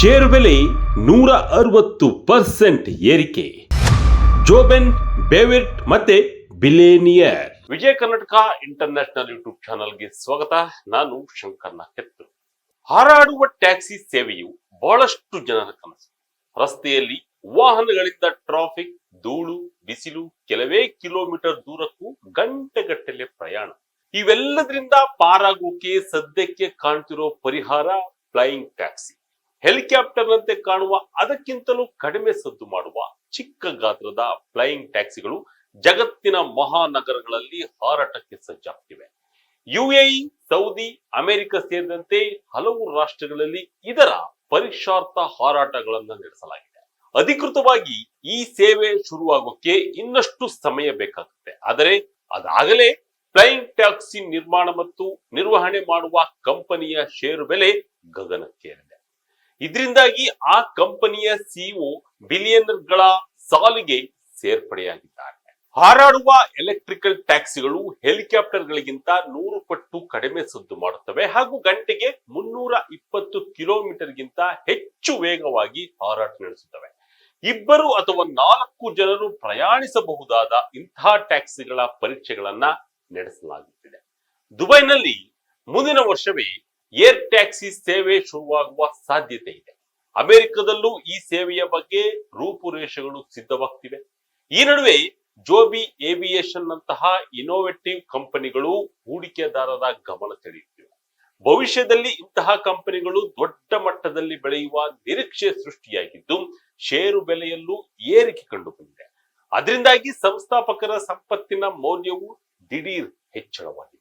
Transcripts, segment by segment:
ಷೇರು ಬೆಲೆ ನೂರ ಅರವತ್ತು ಪರ್ಸೆಂಟ್ ಏರಿಕೆ. ಜೋಬೆನ್, ಬೇವಿಟ್ ಮತ್ತೆ billionaire. Vijaya Karnataka international YouTube ಚಾನಲ್ಗೆ ಸ್ವಾಗತ. ನಾನು ಶಂಕರ್ನ ಕೆತ್ತು ಹಾರಾಡುವ ಟ್ಯಾಕ್ಸಿ ಸೇವೆಯು ಬಹಳಷ್ಟು ಜನರ ಕನಸು. ರಸ್ತೆಯಲ್ಲಿ ವಾಹನಗಳಿಂದ ಟ್ರಾಫಿಕ್, ಧೂಳು, ಬಿಸಿಲು, ಕೆಲವೇ ಕಿಲೋಮೀಟರ್ ದೂರಕ್ಕೂ ಗಂಟೆಗಟ್ಟಲೆ ಪ್ರಯಾಣ. ಇವೆಲ್ಲದರಿಂದ ಪಾರಾಗೋಕೆ ಸದ್ಯಕ್ಕೆ ಕಾಣ್ತಿರೋ ಪರಿಹಾರ ಫ್ಲೈಯಿಂಗ್ ಟ್ಯಾಕ್ಸಿ. ಹೆಲಿಕಾಪ್ಟರ್ ನಂತೆ ಕಾಣುವ, ಅದಕ್ಕಿಂತಲೂ ಕಡಿಮೆ ಸದ್ದು ಮಾಡುವ ಚಿಕ್ಕ ಗಾತ್ರದ ಫ್ಲೈಯಿಂಗ್ ಟ್ಯಾಕ್ಸಿಗಳು ಜಗತ್ತಿನ ಮಹಾನಗರಗಳಲ್ಲಿ ಹಾರಾಟಕ್ಕೆ ಸಜ್ಜಾಗ್ತಿವೆ. ಯುಎಇ ಸೌದಿ ಅಮೆರಿಕ ಸೇರಿದಂತೆ ಹಲವು ರಾಷ್ಟ್ರಗಳಲ್ಲಿ ಇದರ ಪರೀಕ್ಷಾರ್ಥ ಹಾರಾಟಗಳನ್ನು ನಡೆಸಲಾಗಿದೆ. ಅಧಿಕೃತವಾಗಿ ಈ ಸೇವೆ ಶುರುವಾಗೋಕೆ ಇನ್ನಷ್ಟು ಸಮಯ ಬೇಕಾಗುತ್ತೆ. ಆದರೆ ಅದಾಗಲೇ ಫ್ಲೈಯಿಂಗ್ ಟ್ಯಾಕ್ಸಿ ನಿರ್ಮಾಣ ಮತ್ತು ನಿರ್ವಹಣೆ ಮಾಡುವ ಕಂಪನಿಯ ಷೇರು ಬೆಲೆ ಗಗನಕ್ಕೇರಿದೆ. ಇದರಿಂದಾಗಿ ಆ ಕಂಪನಿಯ ಸಿಇಒ ಬಿಲಿಯನರ್ಗಳ ಸಾಲಿಗೆ ಸೇರ್ಪಡೆಯಾಗಿದ್ದಾರೆ. ಹಾರಾಡುವ ಎಲೆಕ್ಟ್ರಿಕಲ್ ಟ್ಯಾಕ್ಸಿಗಳು ಹೆಲಿಕಾಪ್ಟರ್ಗಳಿಗಿಂತ ನೂರು ಪಟ್ಟು ಕಡಿಮೆ ಸದ್ದು ಮಾಡುತ್ತವೆ ಹಾಗೂ ಗಂಟೆಗೆ ಮುನ್ನೂರ ಇಪ್ಪತ್ತು ಕಿಲೋಮೀಟರ್ಗಿಂತ ಹೆಚ್ಚು ವೇಗವಾಗಿ ಹಾರಾಟ ನಡೆಸುತ್ತವೆ. ಇಬ್ಬರು ಅಥವಾ ನಾಲ್ಕು ಜನರು ಪ್ರಯಾಣಿಸಬಹುದಾದ ಇಂತಹ ಟ್ಯಾಕ್ಸಿಗಳ ಪರೀಕ್ಷೆಗಳನ್ನ ನಡೆಸಲಾಗುತ್ತಿದೆ. ದುಬೈನಲ್ಲಿ ಮುಂದಿನ ವರ್ಷವೇ ಏರ್ ಟ್ಯಾಕ್ಸಿ ಸೇವೆ ಶುರುವಾಗುವ ಸಾಧ್ಯತೆ ಇದೆ. ಅಮೆರಿಕದಲ್ಲೂ ಈ ಸೇವೆಯ ಬಗ್ಗೆ ರೂಪುರೇಷೆಗಳು ಸಿದ್ಧವಾಗ್ತಿವೆ. ಈ ನಡುವೆ ಜೋಬಿ ಏವಿಯೇಷನ್ ನಂತಹ ಇನೋವೇಟಿವ್ ಕಂಪನಿಗಳು ಹೂಡಿಕೆದಾರರ ಗಮನ ಸೆಳೆಯುತ್ತಿವೆ. ಭವಿಷ್ಯದಲ್ಲಿ ಇಂತಹ ಕಂಪನಿಗಳು ದೊಡ್ಡ ಮಟ್ಟದಲ್ಲಿ ಬೆಳೆಯುವ ನಿರೀಕ್ಷೆ ಸೃಷ್ಟಿಯಾಗಿದ್ದು, ಷೇರು ಬೆಲೆಯಲ್ಲೂ ಏರಿಕೆ ಕಂಡುಬಂದಿದೆ. ಅದರಿಂದಾಗಿ ಸಂಸ್ಥಾಪಕರ ಸಂಪತ್ತಿನ ಮೌಲ್ಯವು ದಿಢೀರ್ ಹೆಚ್ಚಳವಾಗಿದೆ.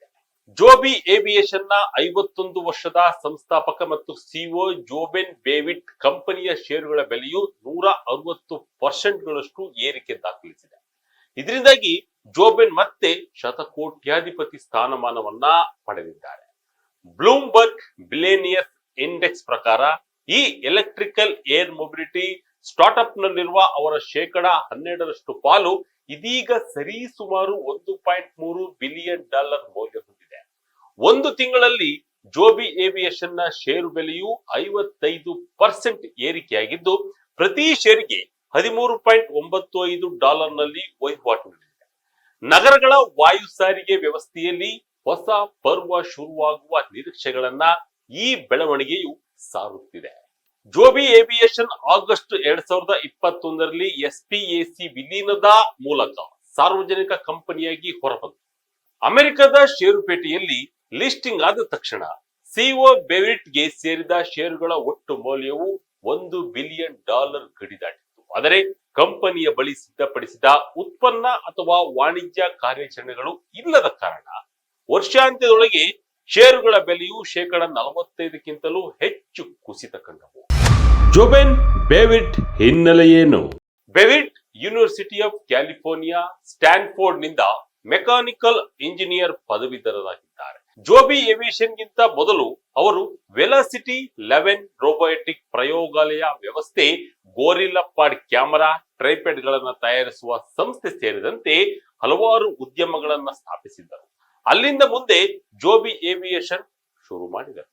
ಜೋಬಿ ಏವಿಯೇಷನ್ನ ಐವತ್ತೊಂದು ವರ್ಷದ ಸಂಸ್ಥಾಪಕ ಮತ್ತು ಸಿಒ ಜೋಬೆನ್ ಬೇವಿಟ್ ಕಂಪನಿಯ ಷೇರುಗಳ ಬೆಲೆಯು ನೂರ ಅರವತ್ತು ಪರ್ಸೆಂಟ್ಗಳಷ್ಟು ಏರಿಕೆ ದಾಖಲಿಸಿದೆ. ಇದರಿಂದಾಗಿ ಜೋಬೆನ್ ಮತ್ತೆ ಶತಕೋಟ್ಯಾಧಿಪತಿ ಸ್ಥಾನಮಾನವನ್ನ ಪಡೆದಿದ್ದಾರೆ. ಬ್ಲೂಮ್ಬರ್ಗ್ ಬಿಲೇನಿಯಸ್ ಇಂಡೆಕ್ಸ್ ಪ್ರಕಾರ ಈ ಎಲೆಕ್ಟ್ರಿಕಲ್ ಏರ್ ಮೊಬಿಲಿಟಿ ಸ್ಟಾರ್ಟ್ಅಪ್ ನಲ್ಲಿರುವ ಅವರ ಶೇಕಡ ಹನ್ನೆರಡರಷ್ಟು ಪಾಲು ಇದೀಗ ಸರಿ ಸುಮಾರು ಒಂದು ಪಾಯಿಂಟ್ ಮೂರು ಬಿಲಿಯನ್ ಡಾಲರ್ ಮೌಲ್ಯ ಒಂದು ತಿಂಗಳಲ್ಲಿ ಜೋಬಿ ಏವಿಯೇಷನ್ನ ಷೇರು ಬೆಲೆಯು ಐವತ್ತೈದು ಪರ್ಸೆಂಟ್ ಏರಿಕೆಯಾಗಿದ್ದು, ಪ್ರತಿ ಷೇರಿಗೆ ಹದಿಮೂರು ಪಾಯಿಂಟ್ ಒಂಬತ್ತು ಐದು ಡಾಲರ್ನಲ್ಲಿ ವಹಿವಾಟು ನಡೆದಿದೆ. ನಗರಗಳ ವಾಯು ಸಾರಿಗೆ ವ್ಯವಸ್ಥೆಯಲ್ಲಿ ಹೊಸ ಪರ್ವ ಶುರುವಾಗುವ ನಿರೀಕ್ಷೆಗಳನ್ನ ಈ ಬೆಳವಣಿಗೆಯು ಸಾರುತ್ತಿದೆ. ಜೋಬಿ ಏವಿಯೇಷನ್ ಆಗಸ್ಟ್ ಎರಡ್ ಸಾವಿರದ ಇಪ್ಪತ್ತೊಂದರಲ್ಲಿ ಎಸ್ಪಿಎಸಿ ವಿಲೀನದ ಮೂಲಕ ಸಾರ್ವಜನಿಕ ಕಂಪನಿಯಾಗಿ ಹೊರಬಂತು. ಅಮೆರಿಕದ ಷೇರುಪೇಟೆಯಲ್ಲಿ ಲಿಸ್ಟಿಂಗ್ ಆದ ತಕ್ಷಣ ಸಿಒ ಬೆವಿಟ್ಗೆ ಸೇರಿದ ಷೇರುಗಳ ಒಟ್ಟು ಮೌಲ್ಯವು ಒಂದು ಬಿಲಿಯನ್ ಡಾಲರ್ ಗಡಿ ದಾಟಿತ್ತು. ಆದರೆ ಕಂಪನಿಯ ಬಳಿ ಸಿದ್ಧಪಡಿಸಿದ ಉತ್ಪನ್ನ ಅಥವಾ ವಾಣಿಜ್ಯ ಕಾರ್ಯಾಚರಣೆಗಳು ಇಲ್ಲದ ಕಾರಣ ವರ್ಷಾಂತ್ಯದೊಳಗೆ ಷೇರುಗಳ ಬೆಲೆಯು ಶೇಕಡ ನಲವತ್ತೈದಕ್ಕಿಂತಲೂ ಹೆಚ್ಚು ಕುಸಿತ ಕಂಡವು. ಜೋಬೆನ್ ಬೇವಿಟ್ ಹಿನ್ನೆಲೆ ಏನು ಬೆವಿಟ್ ಯೂನಿವರ್ಸಿಟಿ ಆಫ್ ಕ್ಯಾಲಿಫೋರ್ನಿಯಾ ಸ್ಟ್ಯಾನ್ಫೋರ್ಡ್ನಿಂದ ಮೆಕ್ಯಾನಿಕಲ್ ಇಂಜಿನಿಯರ್ ಪದವೀಧರರಾಗಿದ್ದಾರೆ ಜೋಬಿ ಏವಿಯೇಷನ್ ಗಿಂತ ಮೊದಲು ಅವರು ವೆಲಾಸಿಟಿ ಲೆವೆನ್ ರೋಬೋಟಿಕ್ ಪ್ರಯೋಗಾಲಯ ವ್ಯವಸ್ಥೆ ಗೋರಿಲ್ಲಪಾಡ್ ಕ್ಯಾಮರಾ ಟ್ರೈಪೆಡ್ ಗಳನ್ನ ತಯಾರಿಸುವ ಸಂಸ್ಥೆ ಸೇರಿದಂತೆ ಹಲವಾರು ಉದ್ಯಮಗಳನ್ನು ಸ್ಥಾಪಿಸಿದ್ದರು. ಅಲ್ಲಿಂದ ಮುಂದೆ ಜೋಬಿ ಏವಿಯೇಷನ್ ಶುರು ಮಾಡಿದರು.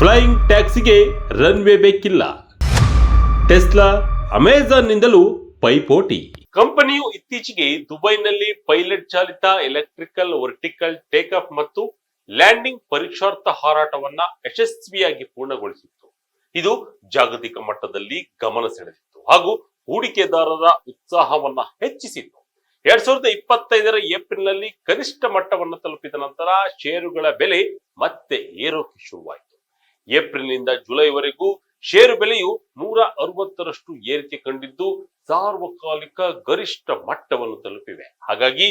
ಫ್ಲೈಯಿಂಗ್ ಟ್ಯಾಕ್ಸಿಗೆ ರನ್ವೇ ಬೇಕಿಲ್ಲ. ಟೆಸ್ಲಾ ಅಮೆಜಾನ್ ನಿಂದಲೂ ಪೈಪೋಟಿ. ಕಂಪನಿಯು ಇತ್ತೀಚೆಗೆ ದುಬೈನಲ್ಲಿ ಪೈಲಟ್ ಚಾಲಿತ ಎಲೆಕ್ಟ್ರಿಕಲ್ ವರ್ಟಿಕಲ್ ಟೇಕ್ ಆಫ್ ಮತ್ತು ಲ್ಯಾಂಡಿಂಗ್ ಪರೀಕ್ಷಾರ್ಥ ಹಾರಾಟವನ್ನ ಯಶಸ್ವಿಯಾಗಿ ಪೂರ್ಣಗೊಳಿಸಿತ್ತು. ಇದು ಜಾಗತಿಕ ಮಟ್ಟದಲ್ಲಿ ಗಮನ ಸೆಳೆದಿತ್ತು ಹಾಗೂ ಹೂಡಿಕೆದಾರರ ಉತ್ಸಾಹವನ್ನ ಹೆಚ್ಚಿಸಿತ್ತು. ಎರಡ್ ಸಾವಿರದ ಇಪ್ಪತ್ತೈದರ ಏಪ್ರಿಲ್ನಲ್ಲಿ ಕನಿಷ್ಠ ಮಟ್ಟವನ್ನು ತಲುಪಿದ ನಂತರ ಷೇರುಗಳ ಬೆಲೆ ಮತ್ತೆ ಏರೋಕೆ ಶುರುವಾಯಿತು. ಏಪ್ರಿಲ್ನಿಂದ ಜುಲೈವರೆಗೂ ಷೇರು ಬೆಲೆಯು ನೂರ ಅರವತ್ತರಷ್ಟು ಏರಿಕೆ ಕಂಡಿದ್ದು ಸಾರ್ವಕಾಲಿಕ ಗರಿಷ್ಠ ಮಟ್ಟವನ್ನು ತಲುಪಿವೆ. ಹಾಗಾಗಿ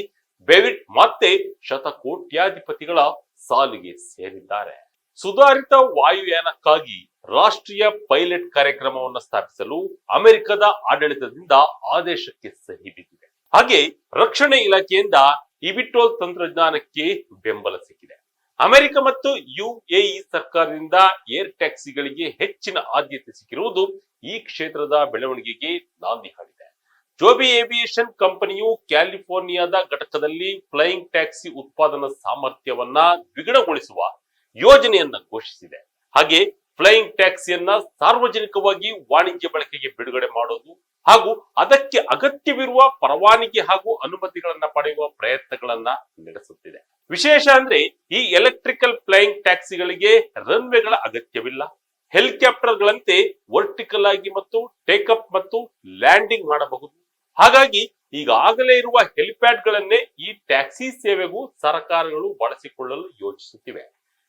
ಬೆವಿಟ್ ಮತ್ತೆ ಶತಕೋಟ್ಯಾಧಿಪತಿಗಳ ಸಾಲಿಗೆ ಸೇರಿದ್ದಾರೆ. ಸುಧಾರಿತ ವಾಯುಯಾನಕ್ಕಾಗಿ ರಾಷ್ಟ್ರೀಯ ಪೈಲಟ್ ಕಾರ್ಯಕ್ರಮವನ್ನು ಸ್ಥಾಪಿಸಲು ಅಮೆರಿಕದ ಆಡಳಿತದಿಂದ ಆದೇಶಕ್ಕೆ ಸಹಿ ಬಿದ್ದಿದೆ. ಹಾಗೆ ರಕ್ಷಣೆ ಇಲಾಖೆಯಿಂದ ಇವಿಟೋಲ್ ತಂತ್ರಜ್ಞಾನಕ್ಕೆ ಬೆಂಬಲ ಸಿಕ್ಕಿದೆ. ಅಮೆರಿಕ ಮತ್ತು ಯುಎಇ ಸರ್ಕಾರದಿಂದ ಏರ್ ಟ್ಯಾಕ್ಸಿಗಳಿಗೆ ಹೆಚ್ಚಿನ ಆದ್ಯತೆ ಸಿಕ್ಕಿರುವುದು ಈ ಕ್ಷೇತ್ರದ ಬೆಳವಣಿಗೆಗೆ ನಾಂದಿ ಹಾಡಿದೆ. ಜೋಬಿ ಏವಿಯೇಷನ್ ಕಂಪನಿಯು ಕ್ಯಾಲಿಫೋರ್ನಿಯಾದ ಘಟಕದಲ್ಲಿ ಫ್ಲೈಯಿಂಗ್ ಟ್ಯಾಕ್ಸಿ ಉತ್ಪಾದನಾ ಸಾಮರ್ಥ್ಯವನ್ನ ದ್ವಿಗುಣಗೊಳಿಸುವ ಯೋಜನೆಯನ್ನ ಘೋಷಿಸಿದೆ. ಹಾಗೆ ಫ್ಲೈಯಿಂಗ್ ಟ್ಯಾಕ್ಸಿಯನ್ನ ಸಾರ್ವಜನಿಕವಾಗಿ ವಾಣಿಜ್ಯ ಬಳಕೆಗೆ ಬಿಡುಗಡೆ ಮಾಡೋದು ಹಾಗೂ ಅದಕ್ಕೆ ಅಗತ್ಯವಿರುವ ಪರವಾನಗಿ ಹಾಗೂ ಅನುಮತಿಗಳನ್ನ ಪಡೆಯುವ ಪ್ರಯತ್ನಗಳನ್ನ ನಡೆಸುತ್ತಿದೆ. ವಿಶೇಷ ಅಂದ್ರೆ ಈ ಎಲೆಕ್ಟ್ರಿಕಲ್ ಫ್ಲೈಯಿಂಗ್ ಟ್ಯಾಕ್ಸಿಗಳಿಗೆ ರನ್ವೇಗಳ ಅಗತ್ಯವಿಲ್ಲ. ಹೆಲಿಕಾಪ್ಟರ್ಗಳಂತೆ ವರ್ಟಿಕಲ್ ಆಗಿ ಮತ್ತು ಟೇಕಪ್ ಮತ್ತು ಲ್ಯಾಂಡಿಂಗ್ ಮಾಡಬಹುದು. ಹಾಗಾಗಿ ಈಗಾಗಲೇ ಇರುವ ಹೆಲಿಪ್ಯಾಡ್ ಗಳನ್ನೇ ಈ ಟ್ಯಾಕ್ಸಿ ಸೇವೆಗೂ ಸರ್ಕಾರಗಳು ಬಳಸಿಕೊಳ್ಳಲು ಯೋಚಿಸುತ್ತಿವೆ.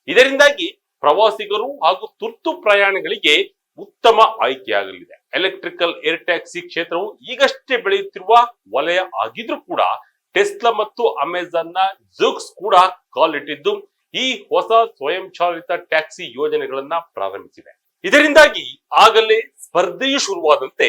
ಇದರಿಂದಾಗಿ ಪ್ರವಾಸಿಗರು ಹಾಗೂ ತುರ್ತು ಪ್ರಯಾಣಗಳಿಗೆ ಉತ್ತಮ ಆಯ್ಕೆಯಾಗಲಿದೆ. ಎಲೆಕ್ಟ್ರಿಕಲ್ ಏರ್ ಟ್ಯಾಕ್ಸಿ ಕ್ಷೇತ್ರವು ಈಗಷ್ಟೇ ಬೆಳೆಯುತ್ತಿರುವ ವಲಯ ಆಗಿದ್ರೂ ಕೂಡ ಟೆಸ್ಲಾ ಮತ್ತು ಅಮೆಜಾನ್ನ ಜುಕ್ಸ್ ಕೂಡ ಕಾಲಿಟ್ಟಿದ್ದು ಈ ಹೊಸ ಸ್ವಯಂಚಾಲಿತ ಟ್ಯಾಕ್ಸಿ ಯೋಜನೆಗಳನ್ನ ಪ್ರಾರಂಭಿಸಿದೆ ಇದರಿಂದಾಗಿ ಆಗಲೇ ಸ್ಪರ್ಧೆಯು ಶುರುವಾದಂತೆ